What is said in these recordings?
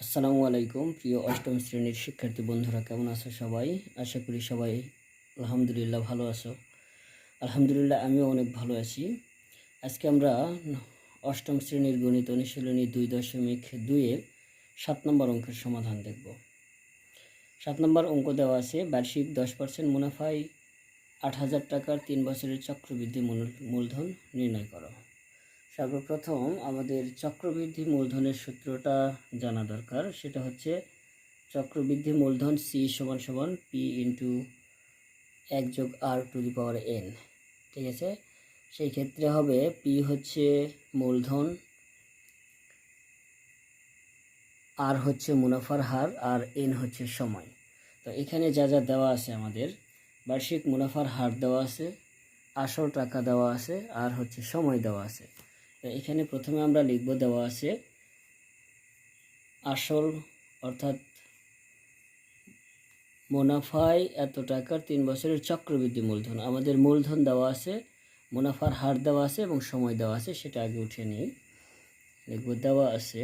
আসসালামু আলাইকুম, প্রিয় অষ্টম শ্রেণির শিক্ষার্থী বন্ধুরা, কেমন আছো সবাই? আশা করি সবাই আলহামদুলিল্লাহ ভালো আছো। আলহামদুলিল্লাহ, আমিও অনেক ভালো আছি। আজকে আমরা অষ্টম শ্রেণির গণিত অনুশীলনী দুই দশমিক দুইয়ের সাত নম্বর অঙ্কের সমাধান দেখব। সাত নম্বর অঙ্ক দেওয়া আছে, বার্ষিক দশ পার্সেন্ট মুনাফায় আট হাজার টাকার তিন বছরের চক্রবৃদ্ধি মূল- মূলধন নির্ণয় করো। সর্বপ্রথম আমাদের চক্রবৃদ্ধি মূলধনের সূত্রটা জানা দরকার। সেটা হচ্ছে চক্রবৃদ্ধি মূলধন সি সমান সমান পি ইন্টু এক যোগ আর টু দি পাওয়ার এন ঠিক আছে? সেই ক্ষেত্রে হবে পি হচ্ছে মূলধন আর হচ্ছে মুনাফার হার, আর এন হচ্ছে সময়। তো এখানে যা যা দেওয়া আছে আমাদের, বার্ষিক মুনাফার হার দেওয়া আছে, আসল টাকা দেওয়া আছে, আর হচ্ছে সময় দেওয়া আছে। এখানে প্রথমে আমরা লিখব দেওয়া আছে আসল, অর্থাৎ মুনাফায় এত টাকার তিন বছরের চক্রবৃদ্ধি মূলধন। আমাদের মূলধন দেওয়া আছে, মুনাফার হার দেওয়া আছে এবং সময় দেওয়া আছে, সেটা আগে উঠে নিই। লিখব দেওয়া আছে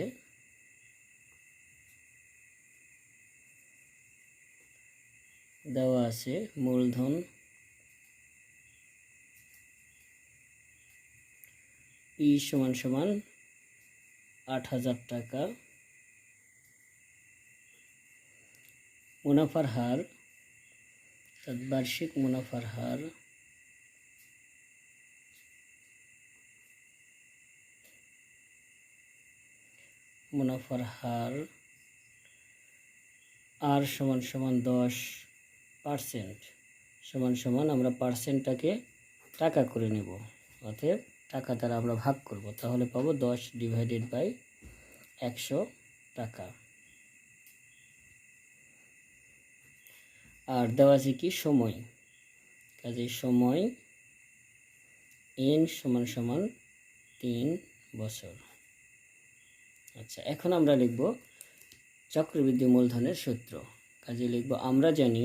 দেওয়া আছে মূলধন পি সমান সমান আট হাজার টাকা মুনাফার হার বার্ষিক মুনাফার হার মুনাফার হার আর সমান সমান দশ পার্সেন্ট। সমান সমান আমরা পার্সেন্টটাকে টাকা করে নেব। অতএব টাকা দ্বারা আমরা ভাগ করব, তাহলে পাবো দশ ডিভাইডেড বাই একশো টাকা। আর দেওয়া আছে কি? সময়। কাজে সময় এন সমান সমান তিন বছর। আচ্ছা এখন আমরা লিখব চক্রবৃদ্ধি মূলধনের সূত্র। কাজে লিখব, আমরা জানি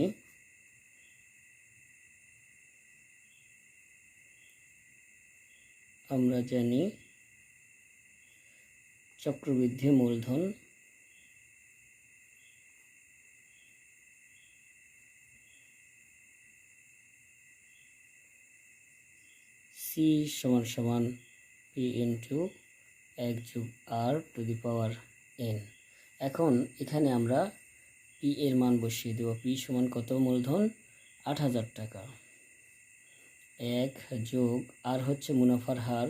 আমরা জানি চক্রবৃদ্ধি মূলধন সি সমান সমান পি ইন্টু এক যুগ R to the power N এখন এখানে আমরা পি এর মান বসিয়ে দেব। পি সমান কত মূলধন? আট হাজার টাকা। এক যোগ আর হচ্ছে মুনাফার হার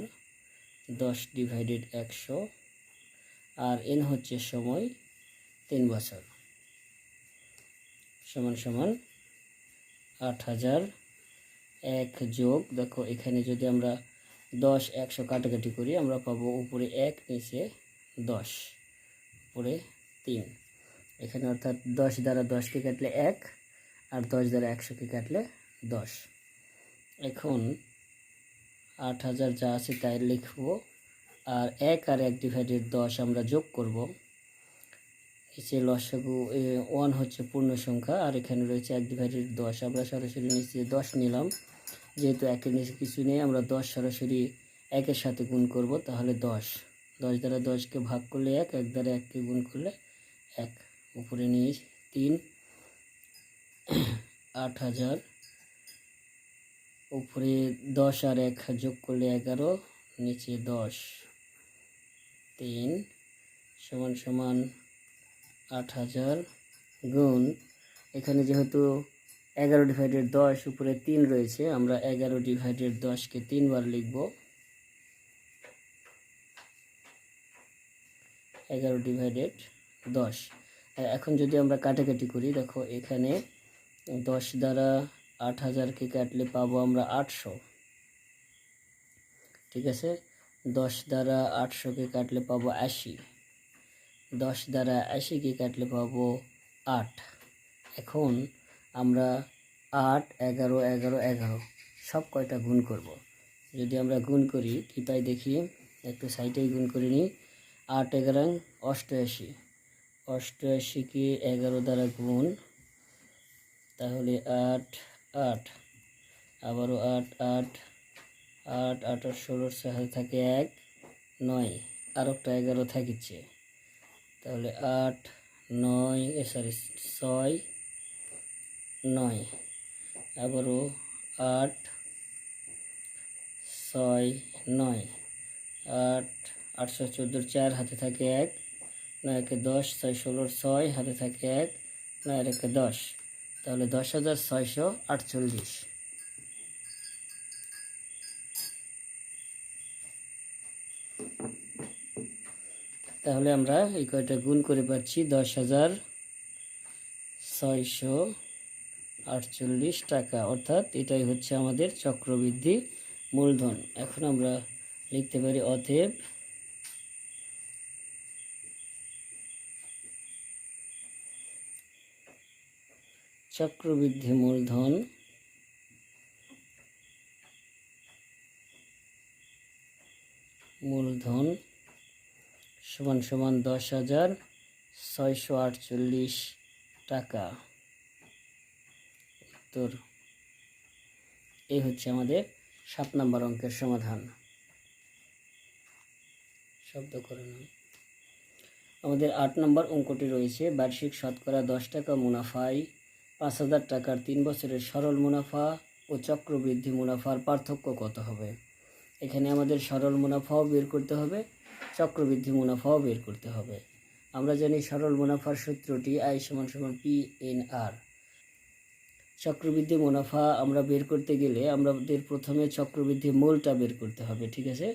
দশ ডিভাইডেড একশো আর এন হচ্ছে সময় তিন বছর। সমান সমান আট হাজার এক যোগ। দেখো, এখানে যদি আমরা দশ একশো কাটাকাটি করি, আমরা পাবো উপরে এক, নিচে দশ, উপরে তিন। এখানে অর্থাৎ দশ দ্বারা দশকে কাটলে এক আর দশ দ্বারা একশোকে কাটলে দশ। এখন আট হাজার যা আছে তাই লিখব আর এক আর এক ডিভাইডেড দশ আমরা যোগ করব। নিচে লসাগু ওয়ান হচ্ছে পূর্ণ সংখ্যা আর এখানে রয়েছে এক ডিভাইডেড দশ। আমরা সরাসরি নিচে দশ নিলাম। যেহেতু একের নিচে কিছু নেই, আমরা দশ সরাসরি একের সাথে গুণ করব, তাহলে দশ। দশ দ্বারা দশকে ভাগ করলে এক এক দ্বারা এককে গুণ করলে এক। উপরে নিয়ে তিন। আট হাজার উপরে দশ আর এক যোগ করলে এগারো, নিচে দশ। তিন সমান সমান আট হাজার গুণ। এখানে যেহেতু এগারো ডিভাইডেড দশ, উপরে তিন রয়েছে, আমরা এগারো ডিভাইডেড দশকে তিনবার লিখব। এগারো ডিভাইডেড দশ। এখন যদি আমরা কাটাকাটি করি, দেখো এখানে দশ দ্বারা আট হাজারকে কাটলে পাবো আমরা আটশো। ঠিক আছে? দশ দ্বারা আটশোকে কাটলে পাবো আশি। দশ দ্বারা আশিকে কাটলে পাবো আট। এখন আমরা আট, এগারো এগারো এগারো, সব কয়টা গুণ করব। যদি আমরা গুণ করি কি পাই দেখি, একটু সাইডেই গুণ করে নিই। আট এগারো, অষ্টআশি। অষ্টআশিকে এগারো দ্বারা গুণ, তাহলে আট আট। আবারও আট আট আট আট ষোলোর সাথে থাকে এক, নয়। আর একটা এগারো থাকিচ্ছে। তাহলে আট, নয় সরি ছয়, নয়। আবারও আট, ছয়, নয়। আট আটশো চোদ্দোর চার হাতে থাকে এক, নয় একে দশ, ছয়, ষোলোর ছয় হাতে থাকে এক, নয় একে দশ। তাহলে দশ হাজার ছয়শো আটচল্লিশ। তাহলে আমরা এই কয়টা গুণ করে পাচ্ছি, দশ হাজার ছয়শো আটচল্লিশ টাকা। অর্থাৎ এটাই হচ্ছে আমাদের চক্রবৃদ্ধি মূলধন। এখন আমরা লিখতে পারি অতএব চক্রবৃদ্ধি মূলধন মূলধন সমান সমান দশ হাজার ছয়শো আটচল্লিশ টাকা। উত্তর। এই হচ্ছে আমাদের সাত নম্বর অঙ্কের সমাধান। শব্দ করে আমাদের আট নম্বর অঙ্কটি রয়েছে, বার্ষিক শতকরা দশ টাকা মুনাফায় পাঁচ হাজার টাকার তিন বছরের সরল মুনাফা ও চক্রবৃদ্ধি মুনাফার পার্থক্য কত হবে? এখানে আমাদের সরল মুনাফাও বের করতে হবে, চক্রবৃদ্ধি মুনাফাও বের করতে হবে। আমরা জানি সরল মুনাফার সূত্রটি আই সমান সমান পি এন আর। চক্রবৃদ্ধি মুনাফা আমরা বের করতে গেলে আমাদের প্রথমে চক্রবৃদ্ধি মূলটা বের করতে হবে, ঠিক আছে?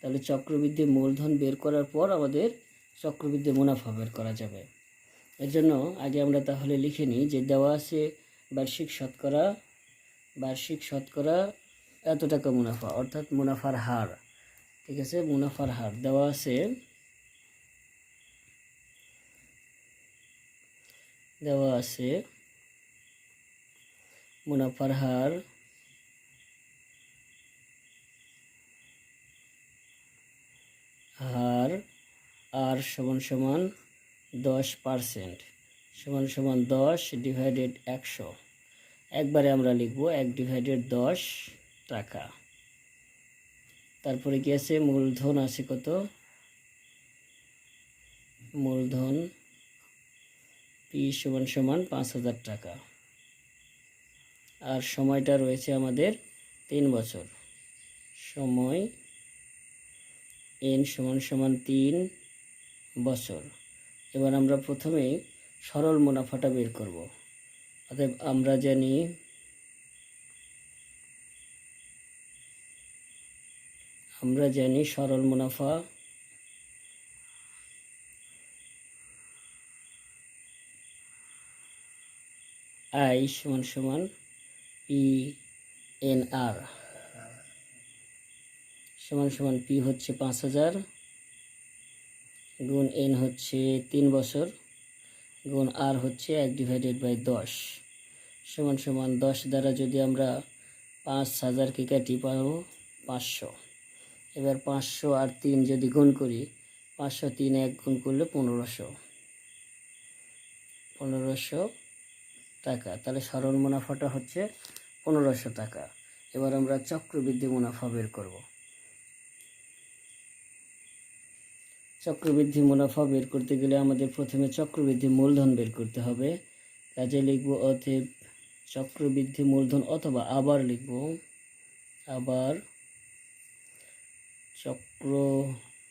তাহলে চক্রবৃদ্ধি মূলধন বের করার পর আমাদের চক্রবৃদ্ধি মুনাফা বের করা যাবে। এর জন্য আগে আমরা তাহলে লিখে নিই যে দেওয়া আছে বার্ষিক শতকরা বার্ষিক শতকরা এত টাকা মুনাফা, অর্থাৎ মুনাফার হার। ঠিক আছে? মুনাফার হার। দেওয়া আছে দেওয়া আছে মুনাফার হার হার আর সমান সমান দশ পার্সেন্ট সমান সমান দশ ডিভাইডেড একশো। একবারে আমরা লিখব এক ডিভাইডেড দশ টাকা। তারপরে কি আছে? মূলধন আছে কত? মূলধন পি সমান সমান পাঁচ হাজার টাকা। আর সময়টা রয়েছে আমাদের তিন বছর। সময় এন সমান সমান তিন বছর। এবার আমরা প্রথমে সরল মুনাফাটা বের করব। অতএব আমরা জানি আমরা জানি সরল মুনাফা আই সমান সমান পি এন আর। সমান সমান পি হচ্ছে পাঁচ হাজার। গুণ এন হচ্ছে তিন বছর, গুণ আর হচ্ছে এক ডিভাইডেড বাই দশ। সমান সমান দশ দ্বারা যদি আমরা পাঁচ হাজারকে কাটি পাবো পাঁচশো। এবার পাঁচশো আর তিন যদি গুণ করি, পাঁচশো তিন এক গুণ করলে পনেরোশো। পনেরোশো টাকা, তাহলে সরল মুনাফাটা হচ্ছে পনেরোশো টাকা। এবার আমরা চক্রবৃদ্ধি মুনাফা বের করব। চক্রবৃদ্ধি মুনাফা বের করতে গেলে আমাদের প্রথমে চক্রবৃদ্ধি মূলধন বের করতে হবে। কাজে লিখব অতএব চক্রবৃদ্ধি মূলধন অথবা আবার লিখব, আবার চক্রবৃদ্ধি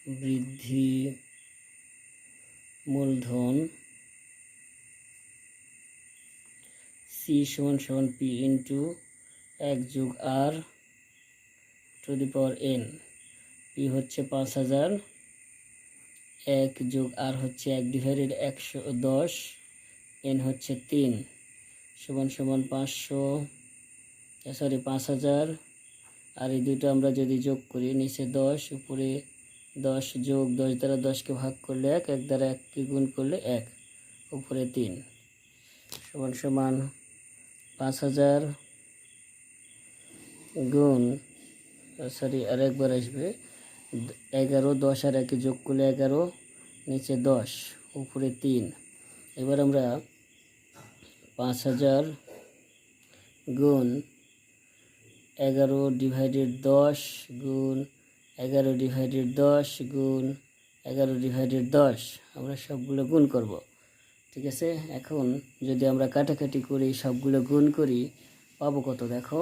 মূলধন সি সমান সমান পি ইন্টু এক যোগ আর to the power n P হচ্ছে পাঁচ হাজার। এক যোগ আর হচ্ছে এক ডিভাইডেড একশো দশ এন হচ্ছে তিন, সমান সমান পাঁচশো সরি পাঁচ হাজার, আর এই দুটো আমরা যদি যোগ করি, নিচে দশ, উপরে দশ যোগ দশ দ্বারা দশকে ভাগ করলে এক এক দ্বারা এককে গুণ করলে এক, উপরে তিন, সমান সমান পাঁচ হাজার গুণ সরি আর একবার আসবে এগারো, দশ আর একে যোগ করলে এগারো, নিচে দশ, উপরে তিন। এবার আমরা পাঁচ হাজার গুণ এগারো ডিভাইডেড দশ গুণ এগারো ডিভাইডেড দশ গুণ এগারো ডিভাইডেড দশ। আমরা সবগুলো গুণ করব। ঠিক আছে? এখন যদি আমরা কাটাকাটি করি সবগুলো গুণ করি, পাবো কত? দেখো,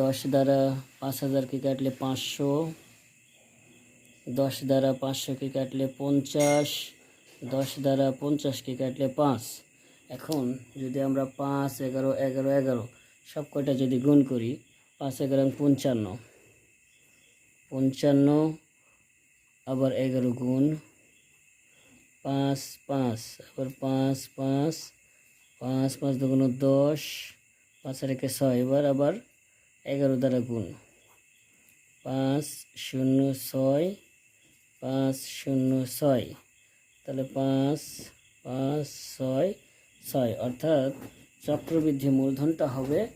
দশ দ্বারা পাঁচ হাজারকে কাটলে পাঁচশো। দশ দ্বারা পাঁচশোকে কাটলে পঞ্চাশ, দশ দ্বারা পঞ্চাশকে কাটলে পাঁচ। এখন যদি আমরা পাঁচ, এগারো এগারো এগারো, সব কয়টা যদি গুণ করি, পাঁচ এগারো পঞ্চান্ন। পঞ্চান্ন আবার এগারো গুণ পাঁচ পাঁচ, আবার পাঁচ পাঁচ পাঁচ পাঁচ দুগুণ দশ, পাঁচ আর ছয়, এবার আবার এগারো দ্বারা গুণ। পাঁচ, শূন্য, ছয় পাঁচ শূন্য ছয়। তাহলে পাঁচ পাঁচ, ছয় ছয়। অর্থাৎ চক্রবৃদ্ধি মূলধনটা হবে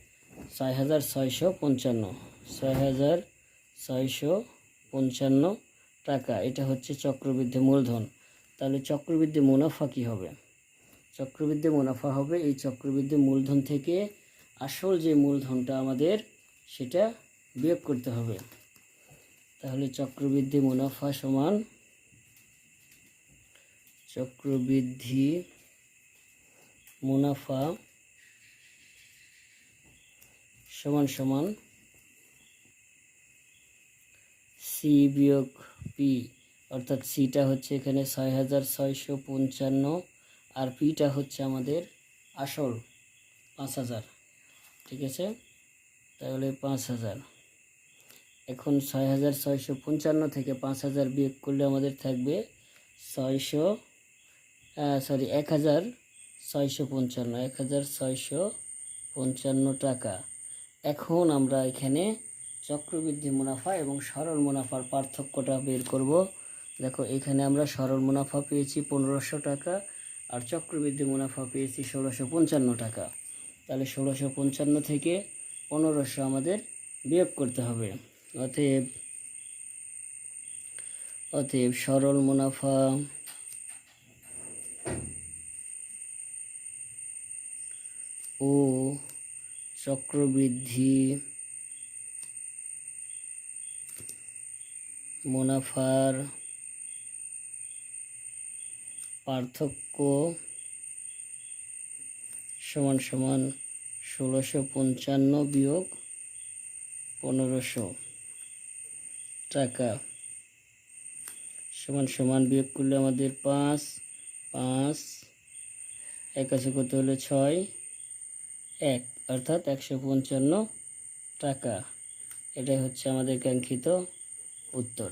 ছয় হাজার ছয়শো পঞ্চান্ন। ছয় হাজার ছয়শো পঞ্চান্ন টাকা। এটা হচ্ছে চক্রবৃদ্ধি মূলধন। তাহলে চক্রবৃদ্ধি মুনাফা কী হবে? চক্রবৃদ্ধি মুনাফা হবে এই চক্রবৃদ্ধি মূলধন থেকে আসল যে মূলধনটা আমাদের সেটা বিয়োগ করতে হবে। তাহলে চক্রবৃদ্ধি মুনাফা সমান চক্রবৃদ্ধি মুনাফা সমান সমান সি বিয়োগ পি অর্থাৎ সিটা হচ্ছে এখানে ছয় হাজার ছয়শো পঞ্চান্ন আর পিটা হচ্ছে আমাদের আসল পাঁচ হাজার, ঠিক আছে? তাহলে পাঁচ হাজার। এখন ছয় হাজার ছয়শো পঞ্চান্ন থেকে পাঁচ হাজার বিয়োগ করলে আমাদের থাকবে ছয়শো সরি এক হাজার ছয়শো পঞ্চান্ন এক হাজার ছয়শো পঞ্চান্ন টাকা। এখন আমরা এখানে চক্রবৃদ্ধি মুনাফা এবং সরল মুনাফার পার্থক্যটা বের করব। দেখো, এখানে আমরা সরল মুনাফা পেয়েছি পনেরোশো টাকা আর চক্রবৃদ্ধি মুনাফা পেয়েছি ষোলোশো পঞ্চান্ন টাকা। তাহলে ষোলোশো পঞ্চান্ন থেকে পনেরোশো আমাদের বিয়োগ করতে হবে। অতএব অতএব সরল মুনাফা। ও চক্রবৃদ্ধি মুনাফার পার্থক্য সমান সমান ষোলোশো পঞ্চান্ন বিয়োগ পনেরোশো। টাকা। সমান সমান বিয়োগ করলে আমাদের পাঁচ পাঁচ একাশি কত হলে ছয়? এক, অর্থাৎ একশো পঞ্চান্ন টাকা। এটাই হচ্ছে আমাদের কাঙ্ক্ষিত উত্তর।